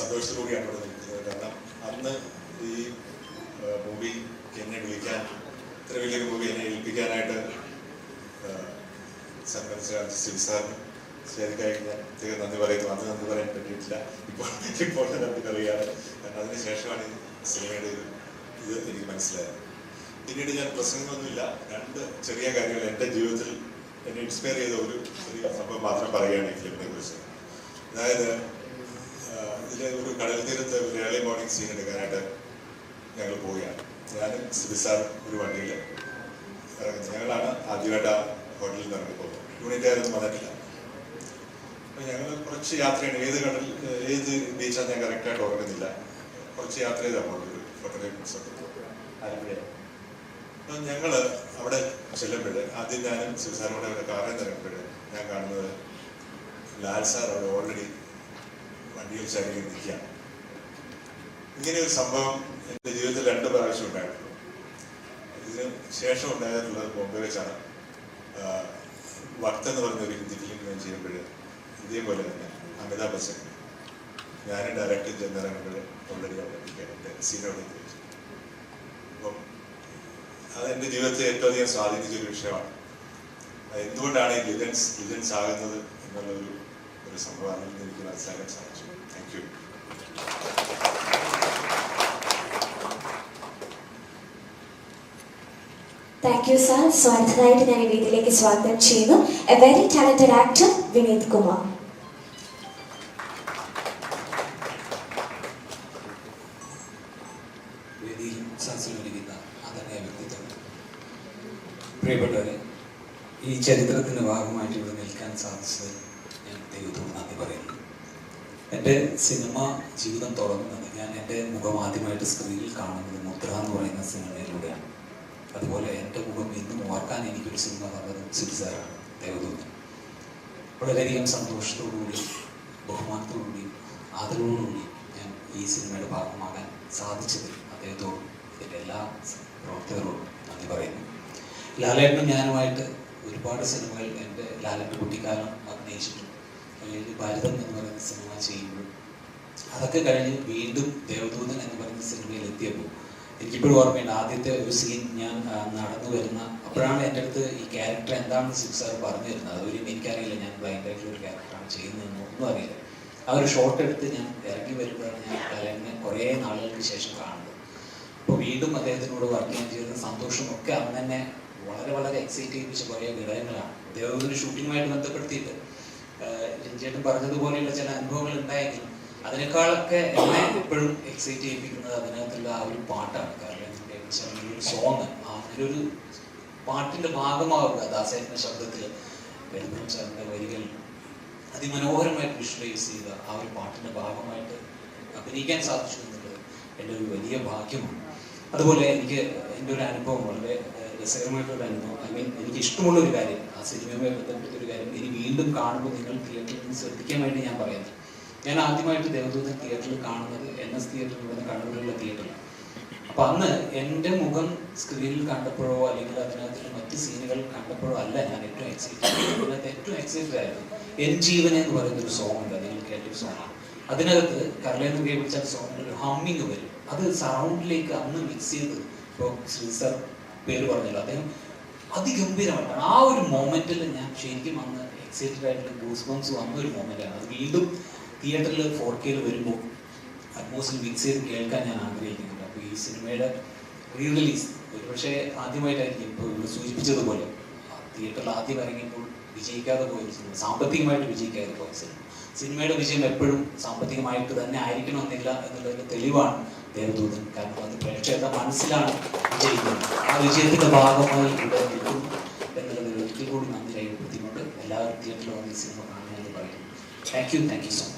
സന്തോഷത്തോടുകൂടിയാണ് ഇവിടെ നിൽക്കുന്നത്. കാരണം അന്ന് ഈ മൂവി എന്നെ വിളിക്കാൻ ഇത്ര വലിയൊരു മൂവി എന്നെ ഏൽപ്പിക്കാനായിട്ട് സന്മനസ് ശിവ് സാറിന്. ശരിക്കായി ഞാൻ പ്രത്യേകം നന്ദി പറയുന്നു. അന്ന് നന്ദി പറയാൻ പറ്റിയിട്ടില്ല. ഇപ്പോൾ ഇപ്പോൾ നന്ദി പറയുകയാണ്. കാരണം അതിനുശേഷമാണ് ഈ സിനിമയുടെ ഇത് എനിക്ക് മനസ്സിലായത്. പിന്നീട് ഞാൻ പ്രസംഗമൊന്നുമില്ല. രണ്ട് ചെറിയ കാര്യങ്ങൾ എന്റെ ജീവിതത്തിൽ എന്നെ ഇൻസ്പയർ ചെയ്ത ഒരു ചെറിയ സംഭവം മാത്രം പറയുകയാണ് ഈ ഫിലിമിനെ കുറിച്ച്. അതായത് ഇതിലെ ഒരു കടൽ തീരത്ത് ഏർലി മോർണിംഗ് സീൻ എടുക്കാനായിട്ട് ഞങ്ങൾ പോവുകയാണ്. ഞാനും സിബിസാർ ഒരു വണ്ടിയിൽ ഇറങ്ങുന്നത് ഞങ്ങളാണ് ആദ്യമായിട്ട് ആ ഹോട്ടലിൽ നിന്ന് ഇറങ്ങി പോകുന്നത്. യൂണിറ്റുകാരൊന്നും വന്നിട്ടില്ല. അപ്പം ഞങ്ങൾ കുറച്ച് യാത്രയാണ് ഏത് കടൽ ഏത് ബീച്ചാണ് ഞാൻ കറക്റ്റായിട്ട് ഓർക്കുന്നില്ല. കുറച്ച് യാത്ര ചെയ്താൽ പോകുന്നത് ഒരു ഫോട്ടോഗ്രാഫി ആലപ്പുഴ അപ്പം ഞങ്ങൾ അവിടെ ചെല്ലുമ്പോൾ ആദ്യം ഞാനും സിബിസാറിനോട് കാറിൽ നിന്ന് ഇറങ്ങുമ്പോൾ ഞാൻ കാണുന്നത് ലാൽ സാർ അവിടെ ഓൾറെഡി വണ്ടിയിൽ ചരിഞ്ഞ് നിൽക്കുക ഇങ്ങനെ ഒരു സംഭവം എന്റെ ജീവിതത്തിൽ രണ്ട് പ്രാവശ്യം ഉണ്ടായിട്ടുണ്ട്. ഇതിന് ശേഷം ഉണ്ടായിട്ടുള്ളത് ബോംബെ വെച്ചാണ്. വക്ത് എന്ന് പറഞ്ഞ ഒരു ഹിന്ദി ഫിലിം ഞാൻ ചെയ്യുമ്പോൾ ഇതേപോലെ തന്നെ അമിതാഭ് ബച്ചൻ ഞാൻ ഡയറക്ടർ ചെന്നിറങ്ങുമ്പോൾ ഓൾറെഡി നിൽക്കുകയാണ് എന്റെ സീനോട് വെച്ചു അപ്പം അത് എന്റെ ജീവിതത്തെ ഏറ്റവും അധികം സ്വാധീനിച്ച ഒരു വിഷയമാണ്. എന്തുകൊണ്ടാണ് ഈ ലിജൻസ് ലിജൻസ് ആകുന്നത് എന്നുള്ളൊരു ഒരു സംഭവമാണ് എനിക്ക് മനസ്സിലാക്കാൻ സാധിച്ചു. Thank you thank you sir സ്വാഗതമായിട്ട് ഞാൻ ഈ വേദിയിലേക്ക് സ്വാഗതം ചെയ്യുന്നു. A very talented actor Vineeth Kumar വേദിയിൽ സദസ്സിലിരിക്കുന്ന ആദരണീയ വ്യക്തിത്വം. പ്രിയപ്പെട്ടവരെ ഈ ചരിത്രത്തിന്റെ ഭാഗമായിട്ട് ഇവിടെ നിൽക്കാൻ സാധിച്ചത് ദൈവത്തോട് നന്ദി പറയുന്നു എന്റെ സിനിമ ജീവിതം തുടങ്ങുന്നത് ഞാൻ എന്റെ മുഖം ആദ്യമായിട്ട് സ്ക്രീനിൽ കാണുന്നത് മുദ്ര എന്ന് പറയുന്ന സിനിമയിലൂടെയാണ്. അതുപോലെ എന്റെ മുഖം ഇന്നും ഓർക്കാൻ എനിക്കൊരു സിനിമ തന്നത് സിൽസാറാണ് ദേവദൂതൻ വളരെയധികം സന്തോഷത്തോടുകൂടി ബഹുമാനത്തോടുകൂടി ആദരവോടുകൂടി ഞാൻ ഈ സിനിമയുടെ ഭാഗമാകാൻ സാധിച്ചതിൽ അദ്ദേഹത്തോടും എന്റെ എല്ലാ പ്രവർത്തകരോടും നന്ദി പറയുന്നു. ലാലേട്ടനും ഞാനുമായിട്ട് ഒരുപാട് സിനിമകൾ എന്റെ ലാലേട്ടൻ കുട്ടിക്കാലം അഭിനയിച്ചിട്ടുണ്ട്. അല്ലെങ്കിൽ ഭരതം എന്ന് പറയുന്ന സിനിമ ചെയ്യുമ്പോൾ അതൊക്കെ കഴിഞ്ഞ് വീണ്ടും ദേവദൂതൻ എന്ന് പറയുന്ന സിനിമയിൽ എത്തിയപ്പോൾ എനിക്കിപ്പോഴും ഓർമ്മയുണ്ട് ആദ്യത്തെ ഒരു സീൻ ഞാൻ നടന്നു വരുന്ന അപ്പോഴാണ് എന്റെ അടുത്ത് ഈ ക്യാരക്ടർ എന്താണെന്ന് സിക്സ് സാർ പറഞ്ഞു തരുന്നത് അതൊരു എനിക്കറിയില്ല ഞാൻ ഭയങ്കരമായിട്ടുള്ള ഒരു ക്യാരക്ടറാണ് ചെയ്യുന്നതെന്ന് ഒന്നും അറിയില്ല. ആ ഒരു ഷോട്ട് എടുത്ത് ഞാൻ ഇറങ്ങി വരുമ്പോഴാണ് ഞാൻ കലനെ കുറേ നാളുകൾക്ക് ശേഷം കാണുന്നത്. അപ്പോൾ വീണ്ടും അദ്ദേഹത്തിനോട് വർക്ക് ചെയ്യാൻ ചെയ്ത സന്തോഷമൊക്കെ അന്ന് തന്നെ വളരെ വളരെ എക്സൈറ്റ് ചെയ്യിപ്പിച്ച കുറേ ഘടകങ്ങളാണ്. ദേവദൂതന് ഷൂട്ടിങ്ങുമായിട്ട് ബന്ധപ്പെടുത്തിയിട്ട് രഞ്ജേട്ടൻ പറഞ്ഞതുപോലെയുള്ള ചില അനുഭവങ്ങൾ ഉണ്ടായെങ്കിലും അതിനേക്കാളൊക്കെ എന്നെ എപ്പോഴും എക്സൈറ്റ് ചെയ്യിപ്പിക്കുന്നത് അതിനകത്തുള്ള ആ ഒരു പാട്ടാണ്. കാരണം ഒരു സോങ് അങ്ങനെ ഒരു പാട്ടിന്റെ ഭാഗമാവുക. ദാസേട്ടന്റെ ശബ്ദത്തിൽ വരുന്ന വരികൾ അതിമനോഹരമായിട്ട് വിഷ്വലൈസ് ചെയ്ത ആ ഒരു പാട്ടിന്റെ ഭാഗമായിട്ട് അഭിനയിക്കാൻ സാധിച്ചു എന്നുള്ളത് എന്റെ ഒരു വലിയ ഭാഗ്യമാണ്. അതുപോലെ എനിക്ക് എന്റെ ഒരു അനുഭവം വളരെ ഒരു അനുഭവം ഐ മീൻ എനിക്ക് ഇഷ്ടമുള്ള ഒരു കാര്യം ആ സിനിമയുമായി ബന്ധപ്പെട്ട ഒരു കാര്യം ഇനി വീണ്ടും കാണുമ്പോൾ നിങ്ങൾ തിയേറ്ററിൽ നിന്ന് ശ്രദ്ധിക്കാൻ വേണ്ടി ഞാൻ പറയുന്നത് ഞാൻ ആദ്യമായിട്ട് ദേവദൂതൻ തിയേറ്ററിൽ കാണുന്നത് എൻ എസ് തിയേറ്ററിൽ നിന്ന് കണ്ണൂരിലുള്ള തിയേറ്ററിൽ അപ്പം അന്ന് എന്റെ മുഖം സ്ക്രീനിൽ കണ്ടപ്പോഴോ അല്ലെങ്കിൽ അതിനകത്തുള്ള മറ്റ് സീനുകൾ കണ്ടപ്പോഴോ അല്ല ഞാൻ ഏറ്റവും എക്സൈറ്റഡ് അതിനകത്ത് ഏറ്റവും എക്സൈറ്റഡ് ആയിരുന്നു. എൻ ജീവൻ എന്ന് പറയുന്ന ഒരു സോങ് ഉണ്ട്. നിങ്ങൾ കേട്ടൊരു സോങ്ങാണ് അതിനകത്ത് കരളേന്ന് കേൾപ്പിച്ച സോങ്ങിൽ ഒരു ഹമ്മിങ് വരും. അത് സറൗണ്ടിലേക്ക് അന്ന് മിക്സ് ചെയ്ത് ഇപ്പോൾ ശ്രീ സർ പേര് പറഞ്ഞല്ലോ. അദ്ദേഹം അതിഗംഭീരമായിട്ടാണ്. ആ ഒരു മൊമെന്റിൽ ഞാൻ ശരിക്കും അന്ന് എക്സൈറ്റഡ് ആയിട്ട് ഗൂസ് ബംസ് വന്ന ഒരു മൊമെന്റാണ് അത് വീണ്ടും തിയേറ്ററിൽ ഫോർ കെയിൽ വരുമ്പോൾ അറ്റ്മോസ്ഫിയർ മിക്സ് ചെയ്ത് കേൾക്കാൻ ഞാൻ ആഗ്രഹിക്കുന്നുണ്ട്. അപ്പോൾ ഈ സിനിമയുടെ റീ റിലീസ് ഒരുപക്ഷെ ആദ്യമായിട്ടായിരിക്കും ഇപ്പോൾ സൂചിപ്പിച്ചതുപോലെ. തിയേറ്ററിൽ ആദ്യം ഇറങ്ങിയപ്പോൾ വിജയിക്കാതെ പോയ ഒരു സിനിമ സാമ്പത്തികമായിട്ട് വിജയിക്കാതെ പോയ സിനിമ സിനിമയുടെ വിജയം എപ്പോഴും സാമ്പത്തികമായിട്ട് തന്നെ ആയിരിക്കണമെന്നില്ല എന്നുള്ളതിന്റെ തെളിവാണ് ദേവദൂതൻ കാരണം അത് പ്രേക്ഷകരുടെ മനസ്സിലാണ് വിജയിക്കുന്നത്. ആ വിജയത്തിന്റെ ഭാഗമായി ഇവിടെ നിൽക്കും എന്നുള്ളത് ഒരിക്കൽ കൂടി നന്ദി രേഖപ്പെടുത്തിക്കൊണ്ട് എല്ലാവരും തിയേറ്ററിൽ വന്ന് സിനിമ കാണുമെന്ന് പറയുന്നു. Thank you thank you so much